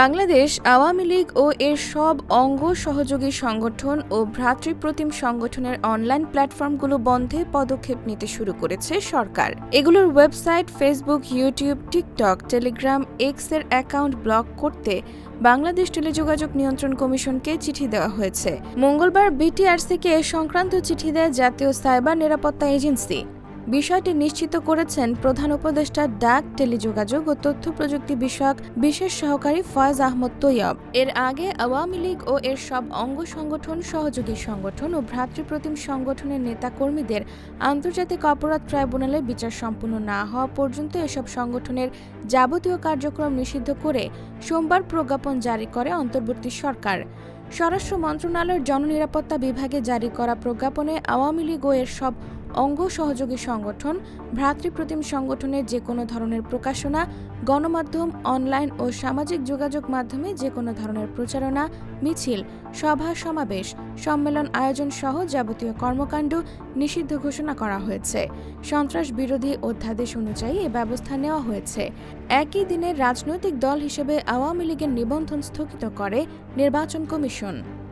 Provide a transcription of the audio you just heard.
বাংলাদেশ, আওয়ামী লীগ ও এর সব অঙ্গ সহযোগী সংগঠন ও ভ্রাতৃপ্রতিম সংগঠনের অনলাইন প্ল্যাটফর্মগুলো বন্ধে পদক্ষেপ নিতে শুরু করেছে সরকার। এগুলোর website, Facebook, YouTube, TikTok, Telegram এক্সের অ্যাকাউন্ট ব্লক করতে বাংলাদেশ টেলিযোগাযোগ নিয়ন্ত্রণ কমিশনকে চিঠি দেওয়া হয়েছে। মঙ্গলবার বিটিআরসিকে এ সংক্রান্ত চিঠি দেয় জাতীয় সাইবার নিরাপত্তা এজেন্সি। বিষয়টি নিশ্চিত করেছেন প্রধান উপদেষ্টা ডাক, টেলিযোগাযোগ ও তথ্য প্রযুক্তি বিষয়ক বিশেষ সহকারী ফয়েজ আহমদ তৈয়ব। এর আগে আওয়ামী লীগ ও এর সব অঙ্গ সংগঠন, সহযোগী সংগঠন ও ভ্রাতৃপ্রতিম সংগঠনের নেতাকর্মীদের আন্তর্জাতিক অপরাধ ট্রাইব্যুনালে বিচার সম্পূর্ণ না হওয়া পর্যন্ত এসব সংগঠনের যাবতীয় কার্যক্রম নিষিদ্ধ করে সোমবার প্রজ্ঞাপন জারি করে অন্তর্বর্তী সরকার। স্বরাষ্ট্র মন্ত্রণালয়ের জননিরাপত্তা বিভাগে জারি করা প্রজ্ঞাপনে আওয়ামী লীগ এর সব অঙ্গ সহযোগী সংগঠন, ভ্রাতৃপ্রতিম সংগঠনের যে কোনো ধরনের প্রকাশনা, গণমাধ্যম, অনলাইন ও সামাজিক যোগাযোগ মাধ্যমে যে কোনো ধরনের প্রচারণা, মিছিল, সভা, সমাবেশ, সম্মেলন আয়োজন সহ যাবতীয় কর্মকাণ্ড নিষিদ্ধ ঘোষণা করা হয়েছে। সন্ত্রাস বিরোধী অধ্যাদেশ অনুযায়ী এ ব্যবস্থা নেওয়া হয়েছে। একই দিনে রাজনৈতিক দল হিসেবে আওয়ামী লীগের নিবন্ধন স্থগিত করে নির্বাচন কমিশন। Commission.